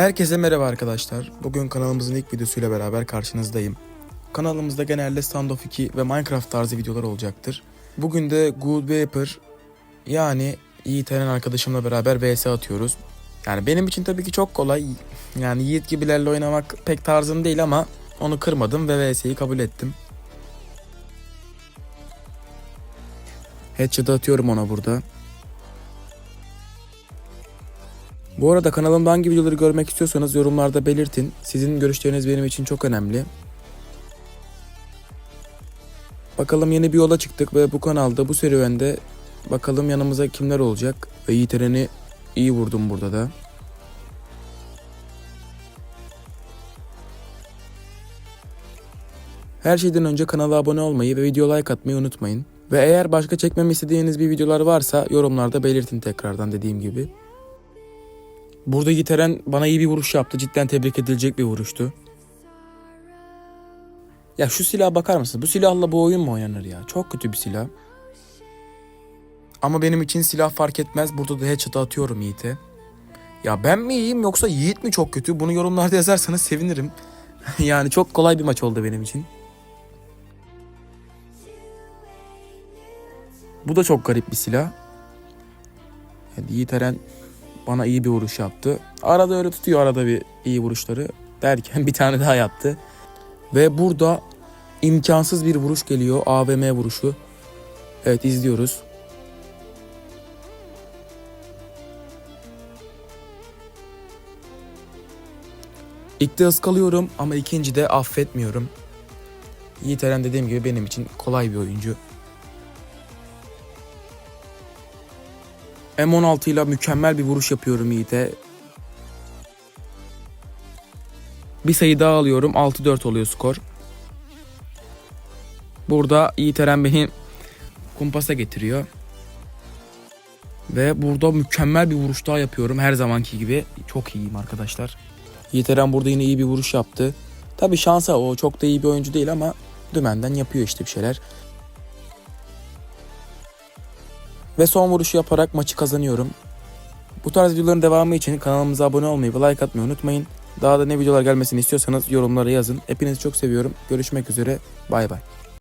Herkese merhaba arkadaşlar. Bugün kanalımızın ilk videosuyla beraber karşınızdayım. Kanalımızda genelde Standoff 2 ve Minecraft tarzı videolar olacaktır. Bugün de Good Vapor yani Yiğit Eren arkadaşımla beraber vs atıyoruz. Yani benim için tabii ki çok kolay. Yani Yiğit gibilerle oynamak pek tarzım değil ama onu kırmadım ve vs'yi kabul ettim. Headshot atıyorum ona burada. Bu arada kanalımda hangi videoları görmek istiyorsanız yorumlarda belirtin. Sizin görüşleriniz benim için çok önemli. Bakalım yeni bir yola çıktık ve bu kanalda bu serüvende bakalım yanımıza kimler olacak. Ve Yiğit Eren'i iyi vurdum burada da. Her şeyden önce kanala abone olmayı ve video like atmayı unutmayın. Ve eğer başka çekmemi istediğiniz bir videolar varsa yorumlarda belirtin tekrardan dediğim gibi. Burada Giteren bana iyi bir vuruş yaptı. Cidden tebrik edilecek bir vuruştu. Ya şu silaha bakar mısınız? Bu silahla bu oyun mu oynanır ya? Çok kötü bir silah. Ama benim için silah fark etmez. Burada da headshot atıyorum Yiğit'e. Ya ben mi iyiyim yoksa Yiğit mi çok kötü? Bunu yorumlarda yazarsanız sevinirim. yani çok kolay bir maç oldu benim için. Bu da çok garip bir silah. Yani Yiğit Eren bana iyi bir vuruş yaptı. Arada öyle tutuyor arada bir iyi vuruşları. Derken bir tane daha yaptı. Ve burada imkansız bir vuruş geliyor. AVM vuruşu. Evet izliyoruz. İlk de ıskalıyorum ama ikinci de affetmiyorum. Yiğit Eren dediğim gibi benim için kolay bir oyuncu. M16 ile mükemmel bir vuruş yapıyorum Yiğit'e. Bir sayı daha alıyorum. 6-4 oluyor skor. Burada Yiğit Eren beni kumpasa getiriyor. Ve burada mükemmel bir vuruş daha yapıyorum. Her zamanki gibi. Çok iyiyim arkadaşlar. Yiğit Eren burada yine iyi bir vuruş yaptı. Tabi şansa o çok da iyi bir oyuncu değil ama dümenden yapıyor işte bir şeyler. Ve son vuruşu yaparak maçı kazanıyorum. Bu tarz videoların devamı için kanalımıza abone olmayı ve like atmayı unutmayın. Daha da ne videolar gelmesini istiyorsanız yorumlara yazın. Hepinizi çok seviyorum. Görüşmek üzere. Bay bay.